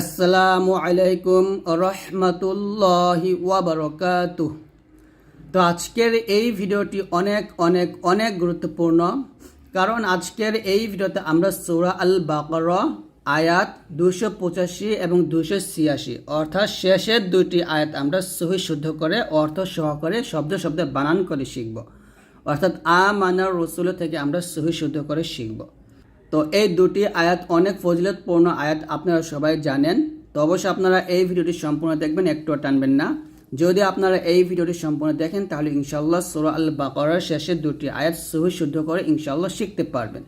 আসসালামু আলাইকুম রহমতুল্লাহি ওয়াবারকাতুহ তো আজকের এই ভিডিওটি অনেক অনেক অনেক গুরুত্বপূর্ণ, কারণ আজকের এই ভিডিওতে আমরা সৌরা আল বাকর আয়াত দুশো পঁচাশি এবং দুশো ছিয়াশি, অর্থাৎ শেষের দুইটি আয়াত আমরা সহি শুদ্ধ করে, অর্থ সহকারে শব্দ শব্দ বানান করে শিখব। অর্থাৎ আ মানার রসুল থেকে আমরা সহি শুদ্ধ করে শিখব। তো এই দুটি আয়াত অনেক ফজিলতপূর্ণ আয়াত আপনারা সবাই জানেন। তো অবশ্যই আপনারা এই ভিডিওটি সম্পূর্ণ দেখবেন একটুও টানবেন না। যদি আপনারা এই ভিডিওটি সম্পূর্ণ দেখেন, তাহলে ইনশাল্লাহ সুরা আল বাকরার শেষের দুটি আয়াত সহি শুদ্ধ করে ইনশাল্লাহ শিখতে পারবেন।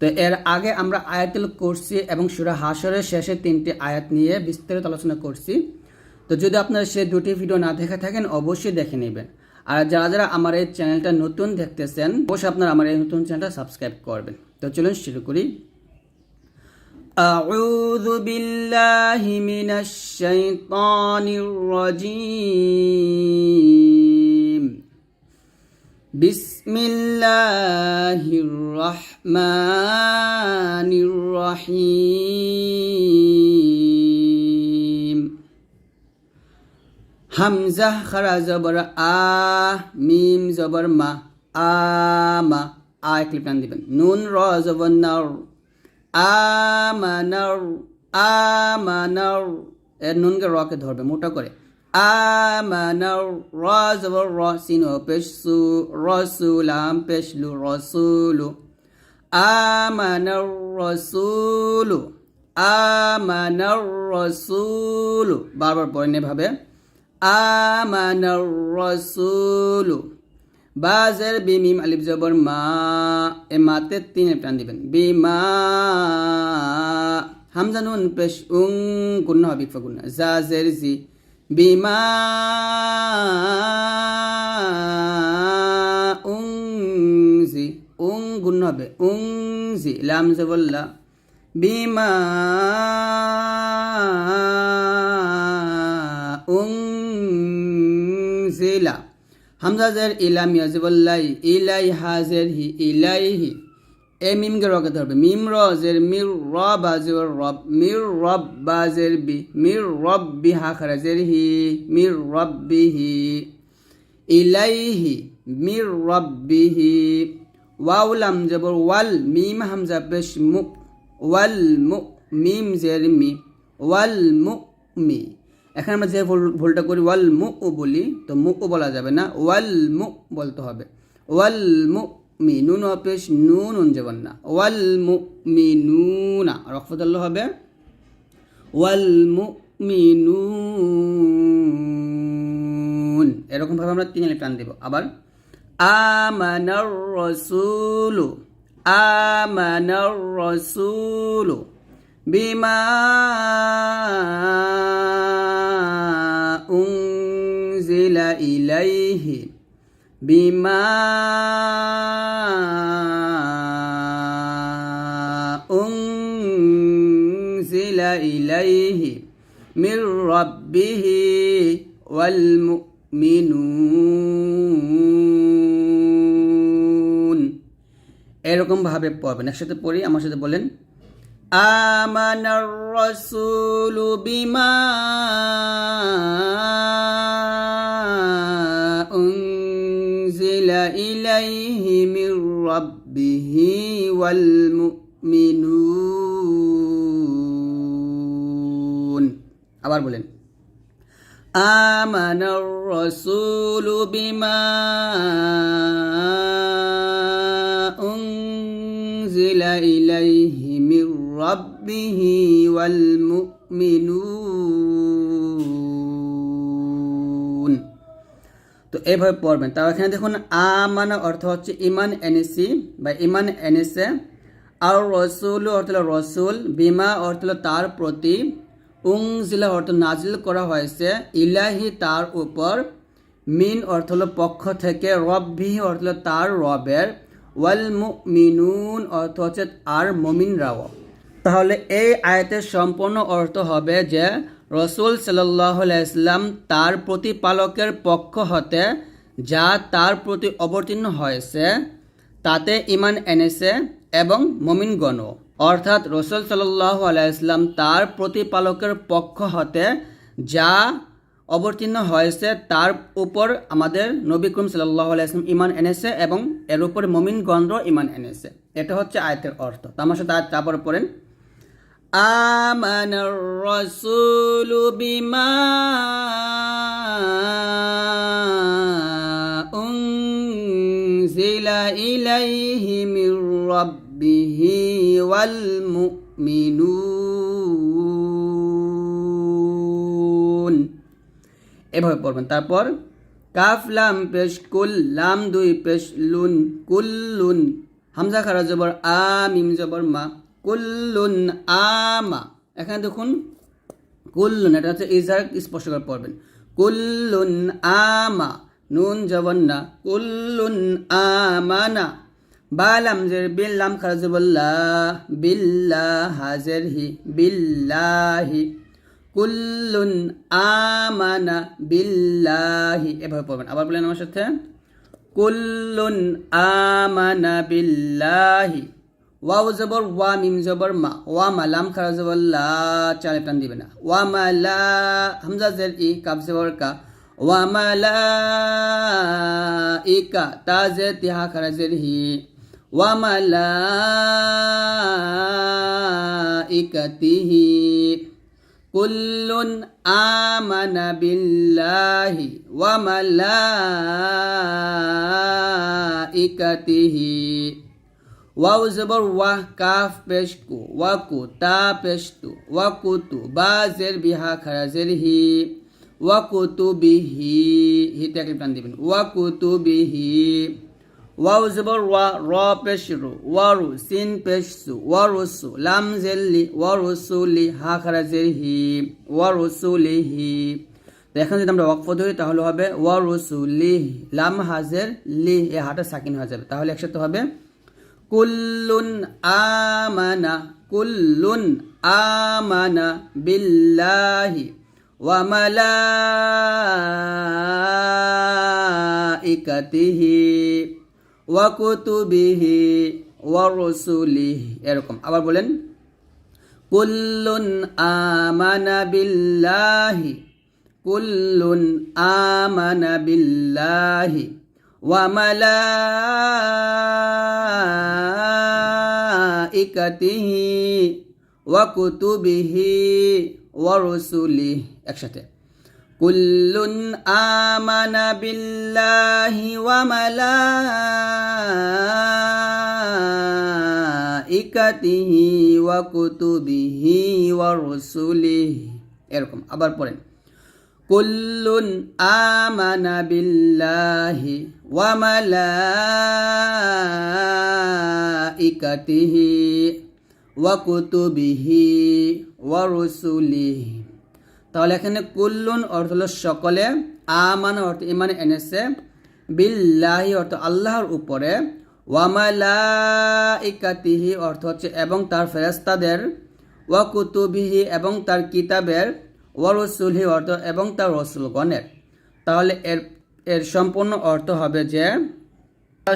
তো এর আগে আমরা আয়াতুল করছি এবং সুরা হাসরের শেষে তিনটি আয়াত নিয়ে বিস্তারিত আলোচনা করছি। তো যদি আপনারা সেই দুটি ভিডিও না দেখে থাকেন, অবশ্যই দেখে নেবেন। আর যারা যারা আমার এই চ্যানেলটা নতুন দেখতেছেন অবশ্যই আপনারা আমার এই নতুন চ্যানেলটা সাবস্ক্রাইব করবেন তো চলুন শুরু করি أعوذ بالله من الشيطان الرجيم بسم الله الرحمن الرحيم হামজা খারা জবর আ মিম জবর মা আ মা আ ক্লিপ টান দিবেন নুন র জবর নার আমানার আমানার এর নুনকে রকে ধরবে মোটা করে আমানার র জবর র সিন পেশ সু রসুলাম পেশলু রসুলু আমানার রসুলু আমানার রসুলু বারবার পড়েন এভাবে আমানার রসুলু বাজের বিমিম আলিফ জবর মা, এ মাতে তিন টান দিবেন। বিমা হামজা নুন পেশ উং গুণ হবে গুণ জাজের জি, বিমা উং জি, উং গুণ হবে উং জি। লাম জবল্লা বিমা উং জিলা হামজা জের ইলাম ইয়াজিবুল্লাহ ইলাই হাজের হি ইলাইহি এ মিম কে রকে ধরবে মিম র জের মির র বাজের রব মির রব বাজের বি মির রব বি হা খারাজের হি মির রব্বিহি ইলাইহি মির রব্বিহি ওয়াউলাম জবর ওয়াল মিম হামজা পেশ মু ওয়াল মু মিম জের মি ওয়াল মু মি এখানে আমরা যে ভুল- ভুলটা করি, ওয়াল মু ও বলি, তো মু ও বলা যাবে না, ওয়াল মু বলতে হবে। ওয়াল মু মি নুন অপেশ নুন যাবেন না। ওয়াল মু মি নুনা রফদল্ল হবে। ওয়াল মু মি নুন এরকম ভাবে আমরা তিন টান দেব। আবার, আমানার রসুলু আমানার রসুলু। বিমা উনজিলা ইলাইহি বিমা উনজিলা ইলাইহি মির রাব্বিহি ওয়াল মুমিনুন। এরকম ভাবে পড়বেন। একসাথে পড়ি, আমার সাথে বলেন। آمن الرسول بما أنزل إليه من ربه والمؤمنون আবার বলেন آمن الرسول بما أنزل إليه من ربه والمؤمنون তো এইভাবে পড়বেন তাও এখানে দেখুন আমানা অর্থ হচ্ছে ইমান এনেসি বা ইমান এনেসে আর রসুল অর্থ হলো রসুল বিমা অর্থ হলো তার প্রতি উংজিলা অর্থ নাজিল করা হয়েছে ইলাহি তার উপর মিন অর্থ হলো পক্ষ থেকে রব্বিহি অর্থ হলো তার রবের ওয়াল মিনুন অর্থ হচ্ছে আর মমিনরাও তাহলে এই আয়াতের সম্পূর্ণ অর্থ হবে যে রসুল সাল্লাহ ইসলাম তার প্রতিপালকের পক্ষ হতে যা তার প্রতি অবতীর্ণ হয়েছে, তাতে ইমান এনেছে এবং মমিনগণও। অর্থাৎ রসুল সাল্লাহ আলাইসলাম তার প্রতিপালকের পক্ষ হতে যা অবতীর্ণ হয়েছে, তার উপর আমাদের নবী করিম সাল্লাহ আলাইসলাম ইমান এনেছে এবং এর উপর মমিন গন্ধ্র ইমান এনেছে। এটা হচ্ছে আয়তের অর্থ। তো আমার সাথে তারপর পড়েন। آمن الرسول بما أنزل إليه من ربه والمؤمنون এভাবে পড়বেন তারপর কাফ লাম পেশ কুল লাম দুই পেশ লুন কুল্লুন হামজা খারা জবর আ মিম জবর মা কুল্লুন আমা। এখানে দেখুন, কুল্লুন, এটা হচ্ছে ইজার স্পষ্ট করে পড়বেন কুল্লুন আমা, নুন জবন্না কুল্লুন আমানা। বালাম জের বিল্লাম খারাজবল্লা বিল্লা হাজের হি বিল্লাহি। কুল্লুন আমানা, বিল্লাহি, এভাবে পড়বেন। আবার বলেন আমার সাথে। কুল্লুন আমানা, বিল্লাহি। ওয়াও জবর, ওয়া মিম জবর, মা, ওয়া মা লাম খারা জবর, লা চালে টান দিবে না। ওয়া মা লা, হামজা জের ই কাব জবর কা। ওয়া মা লা ইকা তা জে তিহা খারা জের হি। ওয়া মা লা ইকাতিহি কুল্লুন আমানা বিল্লাহি, ওয়া মালাইকাতিহি ওয়াও জবর ওয়াহ কাফ পেশ কু ওয়াকু তা পেশ তু ওয়াকুতু বা জের বিহা খারা জের হি ওয়াকুতু বিহি হিটাকে টান দিবেন ওয়াকুতু বিহি ওয়াও জবর ওয়া র পেশ রু ওয়ারু সিন পেশ সু ওয়ারুসু লাম জেল্লি ওয়ারুসুলি হা খারা জের হি ওয়ারুসুলিহি তো এখন যদি আমরা ওয়াকফ ধরি, তাহলে হবে ওয়ারুসুলি লাম হাজের লি এ হাটা সাকিন হয়ে যাবে। তাহলে একসাথে হবে কুল্লুন আমানা কুল্লুন আমানা বিল্লাহি ওয়া মালাইকাতিহি ওয়া কুতুবিহি এরকম। আবার বলেন, কুল্লুন আমানা বিল্লাহি, কুল্লুন আমানা বিল্লাহি। মালাইকাতিহি ওয়া কুতুবিহি একসাথে। ওয়া মালাইকাতিহি ওয়া কুতুবিহি ওয়া রুসুলিহি। এরকম। আবার পড়েন। কুল্লুন আমানা বিল্লাহি কুতুবিহি ওয়া রুসুলিহি তাহলে এখানে কুল্লুন অর্থ হলো সকলে, আমান অর্থ ইমান এনেছে, বিল্লাহি অর্থ আল্লাহর উপরে, ওয়ামালাইকাতিহি অর্থ হচ্ছে এবং তার ফেরেস্তাদের ওয়া কুতুবিহি এবং তার কিতাবের ওয়া রসুলহি অর্থ এবং তার রসুলগণের। তাহলে এর এর সম্পূর্ণ অর্থ হবে যে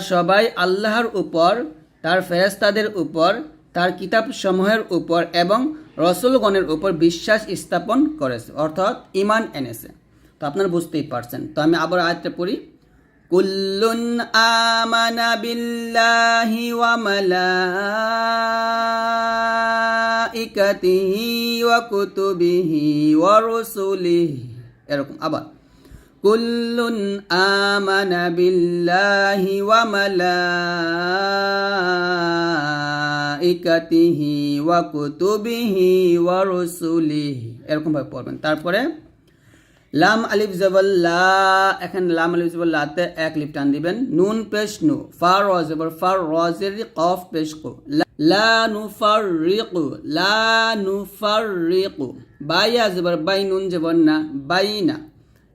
সবাই আল্লাহর উপর, তার ফেরেস্তাদের উপর, তার কিতাব সমূহের উপর এবং রসুলগণের উপর বিশ্বাস স্থাপন করেছে। অর্থাৎ ইমান এনেছে। তো আপনারা বুঝতেই পারছেন। তো আমি আবার আয়তে পড়ি। কুল্লুন আমানা বিল্লাহি ওয়া মালাইকাতিহি ওয়া কুতুবিহি ওয়া রুসুলিহি। এরকম আবার। ওয়া মালাইকাতিহি ওয়া কুতুবিহি ওয়া রুসুলিহি। এরকম ভাবে পড়বেন। তারপরে লাম আলিফ জবর লা, এখানে লাম আলিফ জবর লাতে এক লিপ টান দিবেন। নুন পেশ নু ফার র জবর ফার রজের কফ পেশ কু। লা নু ফার রিকু লা নু ফার রিকু বাইয়া জবর বাই নুন জবর না বাইনা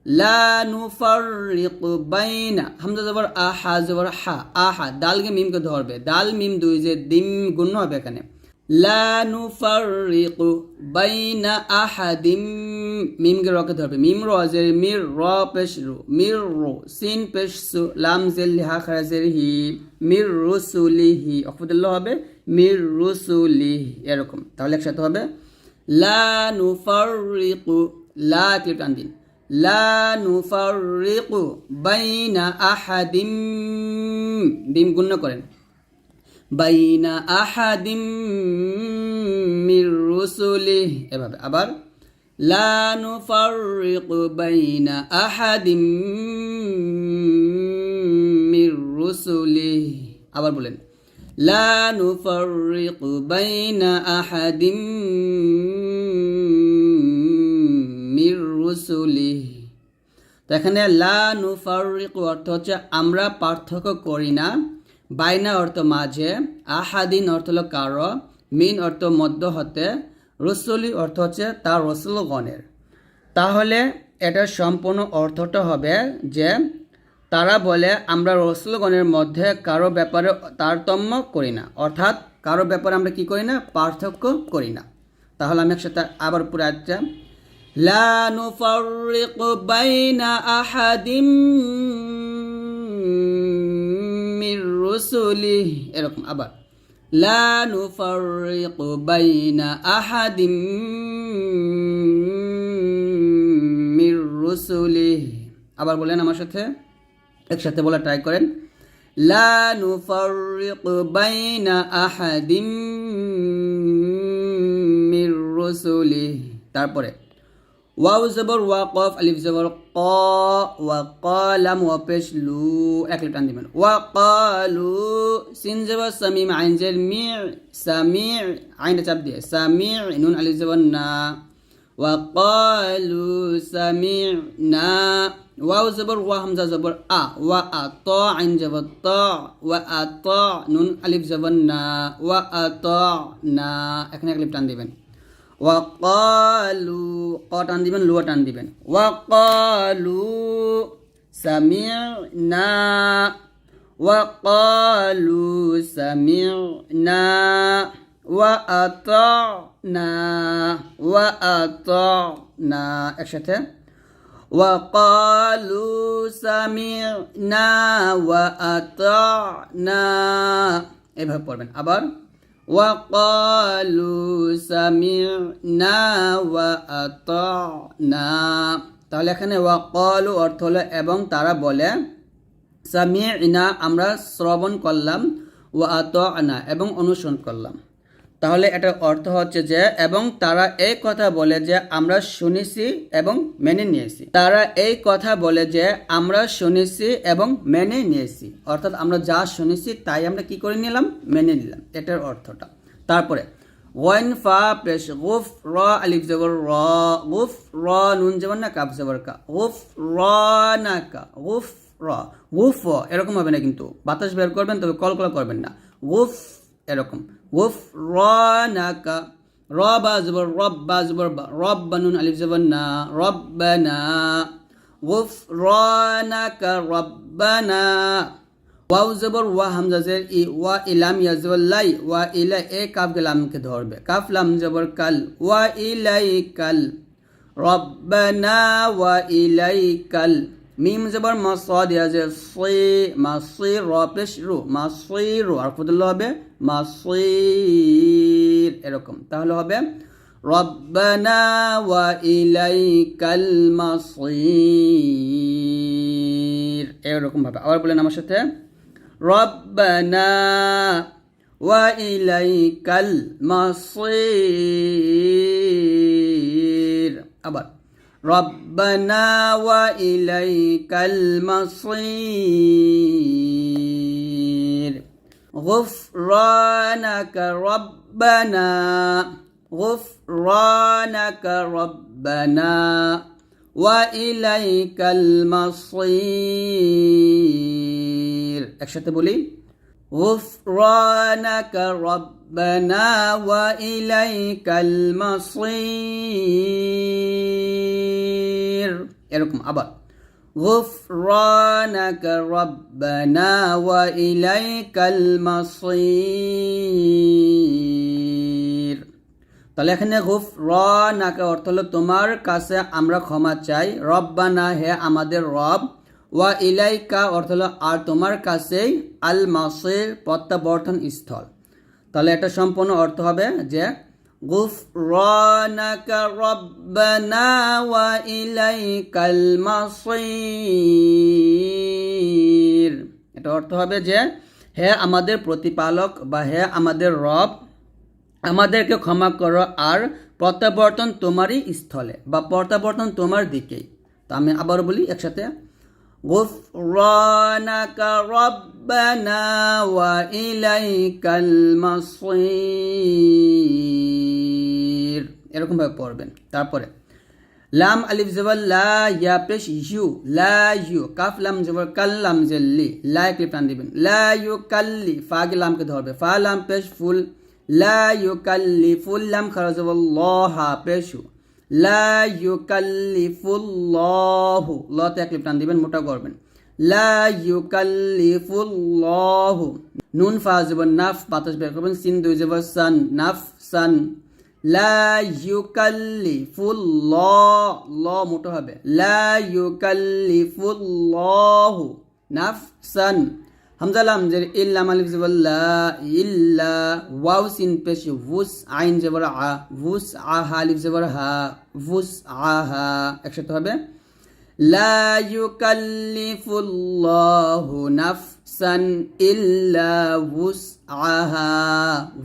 লা নুফাররিকু বাইনা, হামজা জবর আহা জবর হা আহা দালকে মিমকে ধরবে, দাল, মিম দুই যে দিম গুণ হবে এখানে। লা নুফাররিকু বাইনা আহাদিম, মিমকে রকে ধরবে, মিম র জের মির র পেশ রু, মির রু, সিন পেশ লাম জেল হা খারা জের হি, মির রুসুলিহি অকফুদুল্লাহ হবে, মির রুসুলি এরকম, তাহলে একসাথে হবে। লা নুফাররিকু, লা কে টান দিন লা নুফাররিকু বাইনা আহাদিম, ডিম গুণ্য করেন। বাইনা আহাদিম মির রুসুলি, এভাবে। আবার লা নুফাররিকু বাইনা আহাদিম মির রুসুলি, আবার বলেন, লা নুফাররিকু বাইনা আহাদিম রুসুলি। তো এখানে লা নুফাররিকু অর্থ হচ্ছে আমরা পার্থক্য করি না। বাইনা অর্থ মাঝে, আহাদিন অর্থ হলো কারও, মিন অর্থ মধ্য হতে রসুলি অর্থ হচ্ছে তার রসুলগণের। তাহলে এটার সম্পূর্ণ অর্থটা হবে যে তারা বলে আমরা রসুলগণের মধ্যে কারও ব্যাপারে তারতম্য করি না। অর্থাৎ কারও ব্যাপারে আমরা কি করি না? পার্থক্য করি না। তাহলে আমি একসাথে আবার পুরো আচ্ছা লা নুফাররিকু বাইনা আহাদিম মির রুসুলি। এরকম আবার। লা নুফাররিকু বাইনা আহাদিম মির রুসুলি। আবার বলেন আমার সাথে, একসাথে বলা ট্রাই করেন। লা নুফাররিকু বাইনা আহাদিম মির রুসুলি। তারপরে ওয়াও জবর ওয়া কফ আলিফ জবর ক ওয়া কালাম ওয়া পেশ লু এক টান দিবেন ওয়া কালু সিন জবর সামিম আইন জের মি সামি আইনটা চাপ দিয়ে সামি নুন আলিফ জবর না ওয়া কালু সামি না ওয়াও জবর ওয়া হামজা জবর আ ওয়া আ ত আইন জবর ত ওয়া আ ত নুন আলিফ জবর না ওয়া আ ত না এখানে এক লিপ দিবেন ওয়াকালু ক টান দিবেন লুয়া টান দিবেন ওয়াকালু সামি'না ওয়াকালু সামি'না ওয়া আতা'না ওয়া আতা'না একসাথে وقالوا سمعنا وأطعنا এভাবে পড়বেন আবার وقالوا سمعنا وأطعنا তাহলে এখানে ওয়াকালু অর্থ হলো এবং তারা বলে সামি'না আমরা শ্রবণ করলাম ওয়া আতআনা এবং অনুসরণ করলাম তাহলে এটার অর্থ হচ্ছে যে, এবং তারা এই কথা বলে যে, আমরা শুনেছি এবং মেনে নিয়েছি। তারা এই কথা বলে যে, আমরা শুনেছি এবং মেনে নিয়েছি। অর্থাৎ আমরা যা শুনেছি, তাই আমরা কি করে নিলাম? মেনে নিলাম। এটার অর্থটা। তারপরে, ওয়াইন ফা পেশ, গুফ র আলিফ জবর র, গুফ র নুন জবর না কাফ জবর কা, গুফ র না কা, গুফ র, গুফ এরকম হবে না কিন্তু। বাতাস বের করবেন, তবে কল করবেন না। গুফ এরকম। গুফ র না কা র বা জবর রব বা জবর বা রব বানুন আলিফ জবর না রব্বানা গুফ র না কা রব্বানা ওয়াও জবর ওয়া হামজা জের ই ওয়া ইলাম ইয়া জবর লাই ওয়া ইলা এ কাফ লামকে ধরবে কাফ লাম জবর কাল ওয়া ইলাই কাল রব্বানা ওয়া ইলাই কাল মিম জবর মস দেওয়া আছে সই মাসই র প্লেস রু মাসি রু আর ফতুল্লা হবে? মাসি এরকম। তাহলে হবে, রব্বানা ওয়া ইলাইকাল মাসি এরকম ভাবে। আবার বলেন আমার সাথে, রব্বানা ওয়া ইলাইকাল মাসি আবার। ربنا وإليك المصير غفرانك ربنا غفرانك ربنا وإليك المصير একসাথে বলি غفرانك ربنا وإليك المصير এরকম আবার غفرانك ربنا وإليك المصير তাহলে এখানে গুফ র নাকা অর্থ হলো তোমার কাছে আমরা ক্ষমা চাই রব্বানা হে আমাদের রব ওয়া ইলাইকা অর্থ হলো আর তোমার কাছেই আল মাসির প্রত্যাবর্তন স্থল তাহলে এটা সম্পূর্ণ অর্থ হবে যে রব্বানা ওয়া ইলাইকাল মাসির এটা অর্থ হবে যে, হে আমাদের প্রতিপালক বা হে আমাদের রব, আমাদেরকে ক্ষমা করো আর প্রত্যাবর্তন তোমারই স্থলে বা প্রত্যাবর্তন তোমার দিকেই। তো আমি আবার বলি, একসাথে غفرانك ربنا وإليك المصير এরকম ভাবে পড়বেন তারপরে লাম আলিফ জবর লা ইয়া পেশ ইউ লা ইউ কাফ লাম জবর কাল্লাম জেল্লি লা এক লিপ টান দিবেন লা ইউ কাল্লি ফা কে লামকে ধরবে ফা লাম পেশ ফুল লা ইউ কাল্লি ফুল লাম খারা জবর ল হা পেশু লা ইউ কাল্লি ফুল লহু লতে এক লিপ টান দিবেন, মোটা করবেন। লা ইউ কাল্লি ফুল লহু নুন ফা জবর নাফ, বাতাস বের করবেন, সিন দুই জবর সান, নাফ, সান। লা ইউকাল্লিফুল্লাহ, ল মোটো হবে। লা ইউকাল্লিফুল্লাহু নাফসান হামজা লাম জের ইল্লা মালিফ জবর লা ইল্লা ওয়াও সিন পেশ ভুস আইন জবর আ ভুস আহা লিফ জবর হা, ভুস আহা একসাথে হবে। লা ইউকাল্লিফুল্লাহু নাফসান ইল্লা ভুস আহা,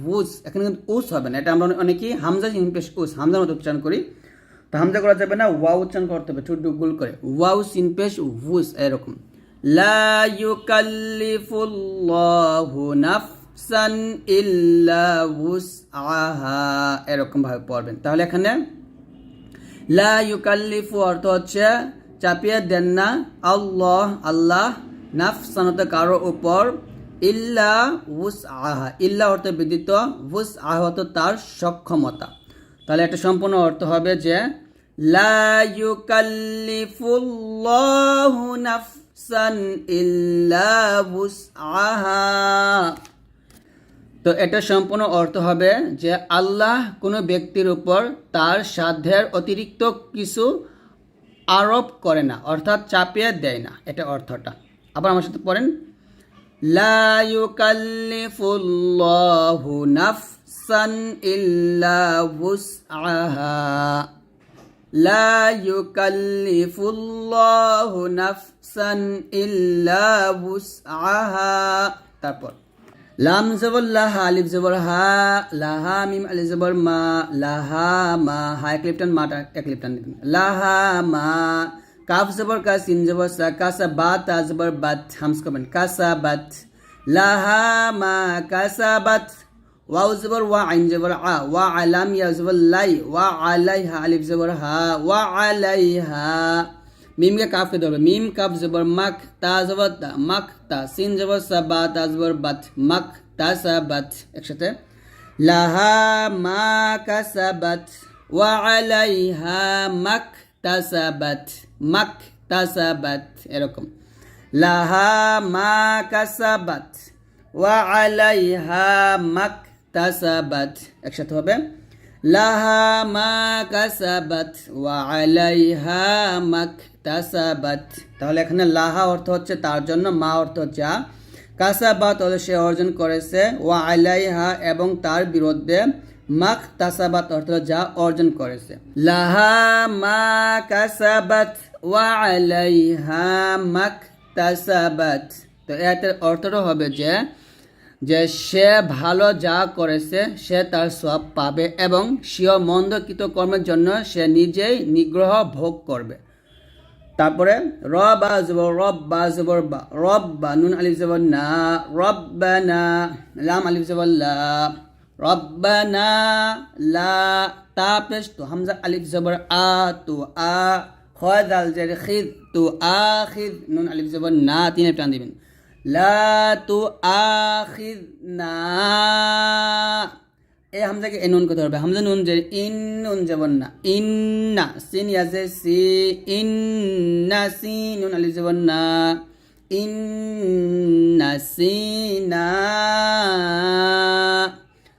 ভুস, এখানে কিন্তু উস হবে না, এটা আমরা অনেকেই হামজা সিন পেশ উস, হামজার মতো উচ্চারণ করি। তো হামজা করা যাবে না, ওয়াও উচ্চারণ করতে হবে ছোট গুল করে, ওয়াও সিন পেশ ভুস, এরকম। লা ইউকাল্লিফুল্লাহু নাফসান ইল্লা ভুস আহা এরকম ভাবে পড়বেন। তাহলে এখানে লা ইউকাল্লিফু অর্থ হচ্ছে চাপিয়ে দেন না, আল্লাহ আল্লাহ নাফসানত কারও উপর, ইল্লা উস আহা ইল্লা অর্থ বিদিত উস আহত তার সক্ষমতা। তাহলে একটা সম্পূর্ণ অর্থ হবে যে লা ইউকাল্লিফুল্লাহু নাফসান ইল্লা উস আহা তো এটা সম্পূর্ণ অর্থ হবে যে আল্লাহ কোনো ব্যক্তির উপর তার সাধ্যের অতিরিক্ত কিছু আরোপ করে না, অর্থাৎ চাপিয়ে দেয় না, এটা অর্থটা। আবার আমার সাথে পড়েন। লা ইউকাল্লিফুল্লাহু নাফসান ইল্লা উসআহা লা ইউকাল্লিফুল্লাহু নাফসান ইল্লা উসআহা তারপর, লাম জবর লাহা, আলিফ জবর হা, লাহা, মিম, আলিফ জবর মা, লাহা, মা, হা, এক লিপটান, মাটা, এক লিপটান লাহা, মা, কাফ জবর কা, সিন জবর সা, কাসা বাত, তা জবর বাত, হামস করবেন কাসা বাত, লাহা, মা, কাসা বাত, ওয়াও জবর ওয়া, আইন জবর আ, ওয়া, আলাম ইয়া জবর লাই, ওয়া, আলাইহা, আলিফ জবর হা, ওয়া, আলাইহা। মিমকে কাফ খেতে হবে মিম কাফ জবর মাখ তা জবর তা মাখ তা সিন জবর সা বা তা জবর বাত মাখ তা সা বাত একসাথে লাহা মা কাসাবাত ওয়া আলাইহা মাক তাসাবাত মাখ তাসাবাত এরকম লাহা মা কাসাবাত ওয়া আলাইহা মাখ তাসাবাত একসাথে হবে লাহা মা কাসাবাত ওয়া আলাইহা মাক তাসাবাত তাহলে এখানে লাহা অর্থ হচ্ছে তার জন্য, মা অর্থ যা কাসাবাত হলে সে অর্জন করেছে, ওয়া আলাইহা এবং তার বিরুদ্ধে মাক তাসাবাত অর্থ যা অর্জন করেছে। লাহা মা কাসাবাত ওয়া আলাইহা মাক তাসাবাত তো এটার অর্থটা হবে যে যে সে ভালো যা করেছে, সে তার সব পাবে এবং স্বীয় মন্দকৃত কর্মের জন্য সে নিজেই নিগ্রহ ভোগ করবে। তারপরে র বা জবর রব বা জবর বা রব বা নুন আলিফ জবর না রব্বানা লাম আলিফ জবর লা রব্বানা লা, তা পেশ তো হামজা আলিফ জবর আ, তো আ হয় দাল জের খিদ, তো আ, খিদ, নুন আলিফ জবর না, তিনে টান দিবেন। লা তু আখিদনা এই হামজাকে এ নুন করতে হবে হামজা নুন যে ইন নুন যাবন না ইন্না, সিন ইয়াজে, সি, ইন্না, সি, নুন আলি যাবন না ইন্না, সিনা।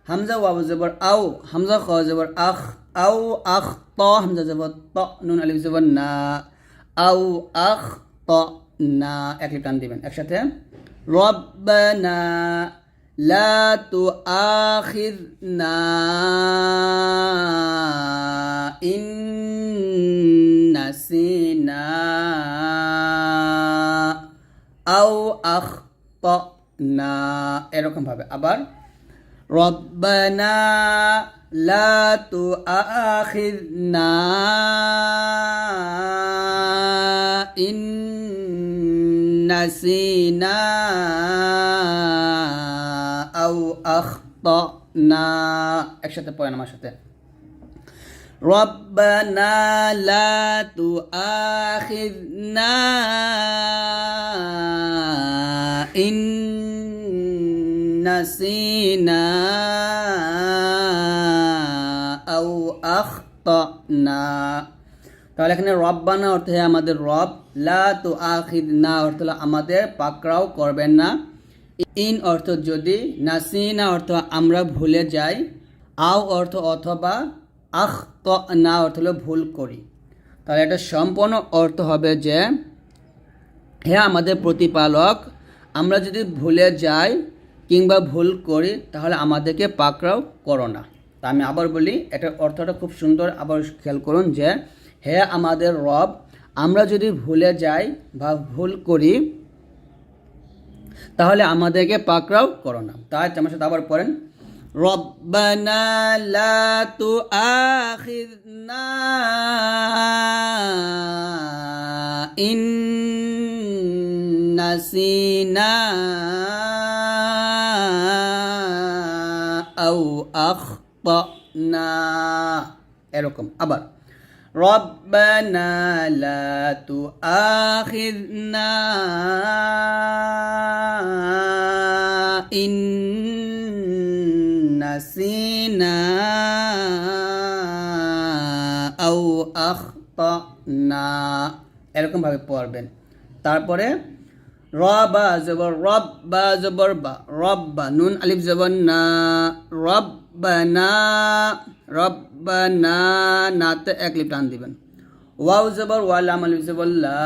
হামজা ওয়াও জবর আও। হামজা খ জবর আখ। আও, আখ, ত, হামজা জবর ত, নুন আলি জবর না আও, আখ, ত, না। এক টান দিবেন। একসাথে রব্বানা لا تؤاخذنا إن نسينا أو أخطأنا এরকম ভাবে আবার ربنا لا تؤاخذنا إن نسينا أو أخطأنا একসাথে পড়েন আমার সাথে ربنا لا تؤاخذنا إن نسينا أو أخطأنا তাহলে এখানে রব্বানা অর্থ হয় আমাদের রব। লা তো আখিদ না অর্থ হলো আমাদের, পাকড়াও করবেন না। ইন অর্থ যদি, নাসিনা অর্থ আমরা ভুলে যাই। আও অর্থ অথবা আখ ত না অর্থ হলো ভুল করি। তাহলে এটা সম্পূর্ণ অর্থ হবে যে, হে আমাদের প্রতিপালক, আমরা যদি ভুলে যাই কিংবা ভুল করি, তাহলে আমাদেরকে পাকড়াও করো না। তা আমি আবার বলি, এটার অর্থটা খুব সুন্দর আবার খেয়াল করুন যে হে আমাদের রব আমরা যদি ভুলে যাই বা ভুল করি তাহলে আমাদেরকে পাকড়াও করো না তাই আমার সাথে আবার পড়েন ربنا لا تؤاخذنا إن نسينا أو أخطأنا এরকম আবার ربنا لا تؤاخذنا إن نسينا أو أخطأنا এরকম ভাবে পড়বেন তারপরে রবা জবর রব্বা জবর বা রব্বা নুন আলিফ জবর না রব্বানা রব্বানা, নাতে এক লিপ টান দিবেন। ওয়াও জবর ওয়ালাম আলিফ জবর লা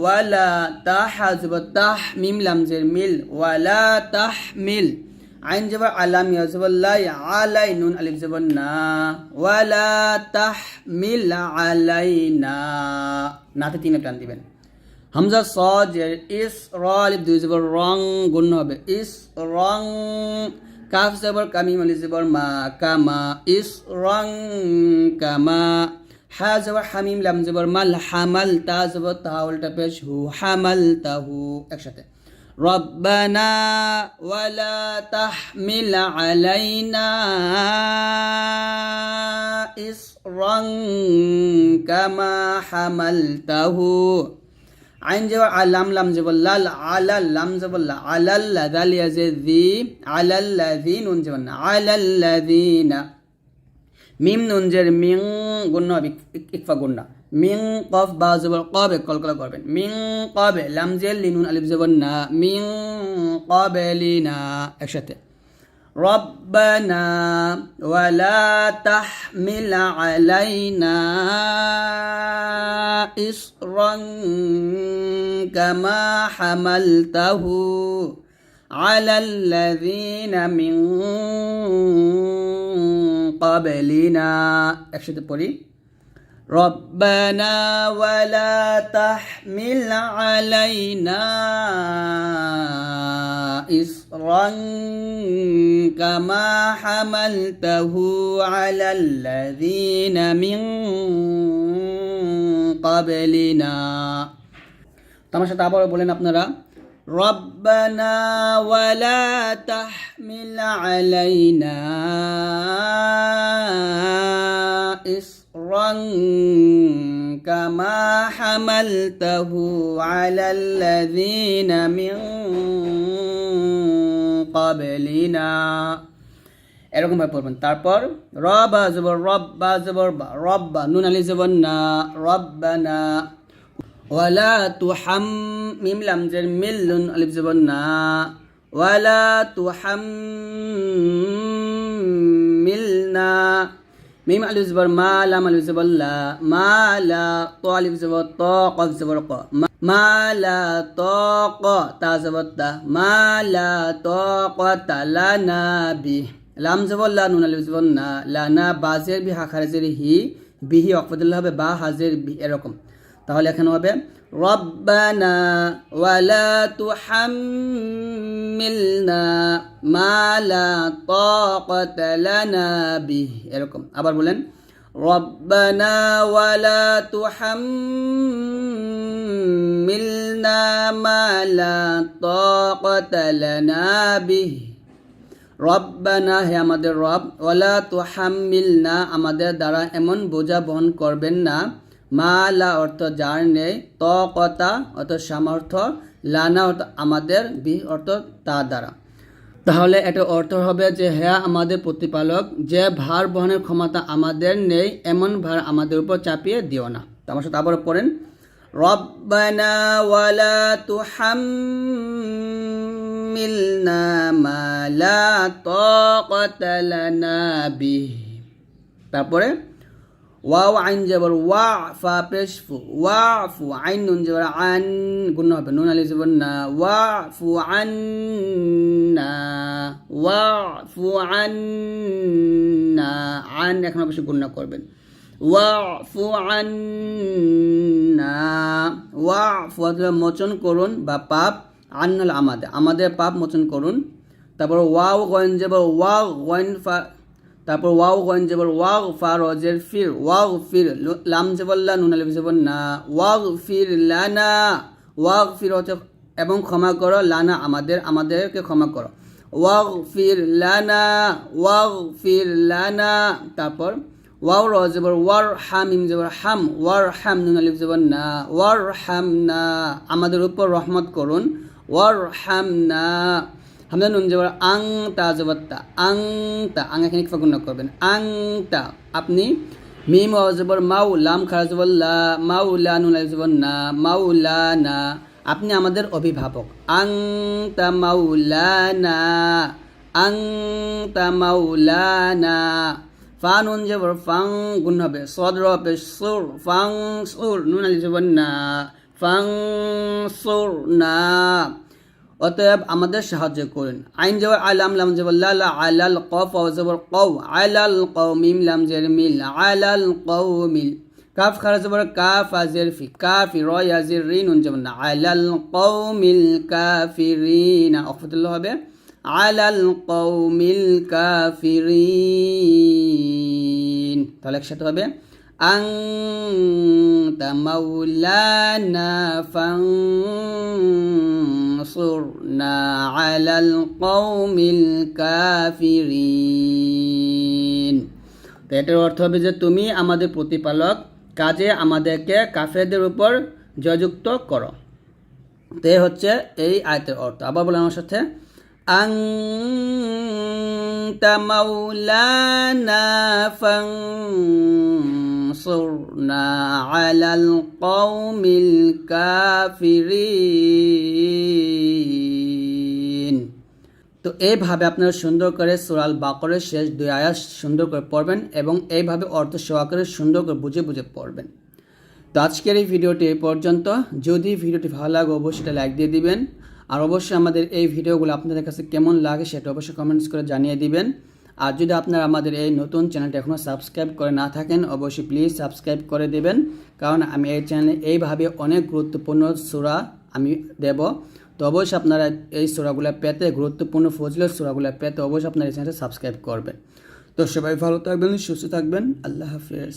ওয়ালা তাহা জবর তাহ মিম লামজের মিল, ওয়ালা তাহ মিল। আইন জবর, আলাম ইয়া জবর লা আলাই নুন আলিফ জবর না। ওয়ালা তাহ মিল আলাইনা। নাতে তিনে টান দিবেন। হামজা সজের, ইস র আলিফ দুই জবর রং গুণ হবে। ইস রং কাফ জবর কামি মালি জবর মা কামা ইস রং কামা হা জবর হামিম লাম জবর মাল হামাল তা জবর তাহলটা পেশ হু হামাল তাহু একসাথে ربنا ولا تحمل علينا إصرا كما حملته আইন জবর আলাম লাম জবর লাল আলাল লাম জবর লা আলাল লাদাল ইয়াজে দি আলাল লাযিন নুন জবর না আলাল লাযিনা মিম নুন জের মিং গুন্না হবে ইকফা গুন্না মিং কফ বা জবর কবে কলকলা করবেন মিং কবে লাম জেল লিনুন আলিফ জবর না মিং কবে লিনা একসাথে ربنا ولا تحمل علينا إصرا كما حملته على الذين من قبلنا একসাথে পড়ি ربنا ولا تحمل علينا إصرا كما حملته على الذين من قبلنا তোমার সাথে আবার বলেন আপনারা ربنا ولا تحمل علينا إصرا كما حملته على الذين من قبلنا এরকম ভাবে পড়বেন তারপর রবা জবর রব্বা জবর বা রব্বা নুন আলি জবর না রব্বানা ওয়ালা তুহাম মিম লামজের মিল নুন আলিফ জবর না। ওয়ালা তুহাম মিলনা মিম আলিফ জবর মা, লাম আলিফ জবর লা। মা আলিফ জবর ত কফ জবর ক। মা- লা ত ক, তা জবর তা। মা লা ত ক তা লা না বি। লাম জবর নুন আলিফ জবর না। লা না বাজের বি হাখারেজের হি। বিহি অকফদুল্লাহ হবে বা হাজের বি, এরকম। তাহলে এখানে হবে, রব্বানা ওয়ালা তুহাম্মিলনা মা লা তাকাতা লানা বিহ। এরকম। আবার বলেন, রব্বানা ওয়ালা তুহাম্মিলনা মা লা তাকাতা লানা বিহ। রব্বানা, হে আমাদের রব ওয়ালা তুহাম্মিলনা আমাদের দ্বারা এমন বোঝা বহন করবেন না মা লা অর্থ যার নেই ত কতা অর্থ সামর্থ্য, লানা অর্থ আমাদের বি অর্থ তা দ্বারা। তাহলে এটা অর্থ হবে যে হ্যাঁ আমাদের প্রতিপালক, যে ভার বহনের ক্ষমতা আমাদের নেই, এমন ভার আমাদের উপর চাপিয়ে দিও না। আমার সাথে আবার পড়েন। রব্বানা ওয়ালা তুহাম্মিলনা মা লা তাকাতা লানা তারপরে ওয়াও আইন যাবার ওয়া ফা পেশ ফু ওয়া ফু আইন নুন যাবার আন, গুণ হবে, নুন আলি যাবার না ওয়া ফু আন না ওয়া ফু আন না, আন এখন অবশ্যই গুণ করবেন। ওয়া ফু আন না ওয়া ফু অথবা মোচন করুন বা পাপ, আন হলো আমাদের আমাদের পাপ মোচন করুন। তারপর ওয়াও গয়েন যাবার ওয়া গয়েন ফা তারপর ওয়াও গয়েন যাবার ওয়াগ ফা রজের ফির ওয়াগ ফির লাম জবল্লা নুন আলিফ জবর না। ওয়াগ ফির লানা ওয়াগ ফির হচ্ছে এবং ক্ষমা করো লানা আমাদের, আমাদেরকে ক্ষমা করো। ওয়াগ ফির লানা ওয়াগ ফির লানা, তারপর ওয়াও র জবর ওয়ার হাম, ইম জবর হাম, ওয়ার হাম, নুন আলিফ জবর না। ওয়ার হাম না, আমাদের উপর রহমত করুন। ওয়ার হাম না হামদা নুন আং তা জবত্তা আং তা, আং এখানে গুণ করবেন। আং তা, আপনি মিম জবর মাউ, লাম খারা জবর লা নুন জবর না, মাউ লা না। আপনি আমাদের অভিভাবক। আং তা মাউলানা আং তা মাউলানা ফা নুন জবর ফাং গুণ হবে। সদর হবে সুর, ফাং সুর, নুন জবর না, ফাং সুর না। অতএব আমাদের সাহায্য করুন আইন জবর আলাম লাম জবর লা লা আলাল কফ ওয়া জবর কও আলাল কও মিম লাম জের মিল আলাল কও মিল কাফ খারা জবর কাফ আজের ফি কাফি র ইয়াজির রি নুন জবর না আলাল কও মিল কাফিরিন অফতুল্লাহ হবে আলাল কও মিল কাফিরিন তাহলে একসাথে হবে أنت مولانا فانصرنا على القوم الكافرين তো এটার অর্থ হবে যে তুমি আমাদের প্রতিপালক কাজে আমাদেরকে কাফেরদের উপর জয়যুক্ত করো তো এ হচ্ছে এই আয়তের অর্থ আবার বলে আমার সাথে أنت مولانا فانصرنا على القوم الكافرين তো এইভাবে আপনারা সুন্দর করে সুরাল বাকরের শেষ দুই আয়াস সুন্দর করে পড়বেন এবং এইভাবে অর্থ সহকারে সুন্দর করে বুঝে বুঝে পড়বেন তো আজকের এই ভিডিওটি এই পর্যন্ত যদি ভিডিওটি ভালো লাগে অবশ্যই সেটা লাইক দিয়ে দিবেন আর অবশ্যই আমাদের এই ভিডিওগুলো আপনাদের কাছে কেমন লাগে সেটা অবশ্যই কমেন্টস করে জানিয়ে দিবেন আর যদি আপনারা আমাদের এই নতুন চ্যানেলটা এখনও সাবস্ক্রাইব করে না থাকেন, অবশ্যই প্লিজ সাবস্ক্রাইব করে দেবেন। কারণ আমি এই চ্যানেলে এইভাবে অনেক গুরুত্বপূর্ণ সুরা আমি দেব। তো অবশ্যই আপনারা এই সুরাগুলো পেতে, গুরুত্বপূর্ণ ফজলের সুরাগুলো পেতে অবশ্যই আপনারা এই চ্যানেলটা সাবস্ক্রাইব করবেন। তো সবাই ভালো থাকবেন, সুস্থ থাকবেন। আল্লাহ হাফিজ।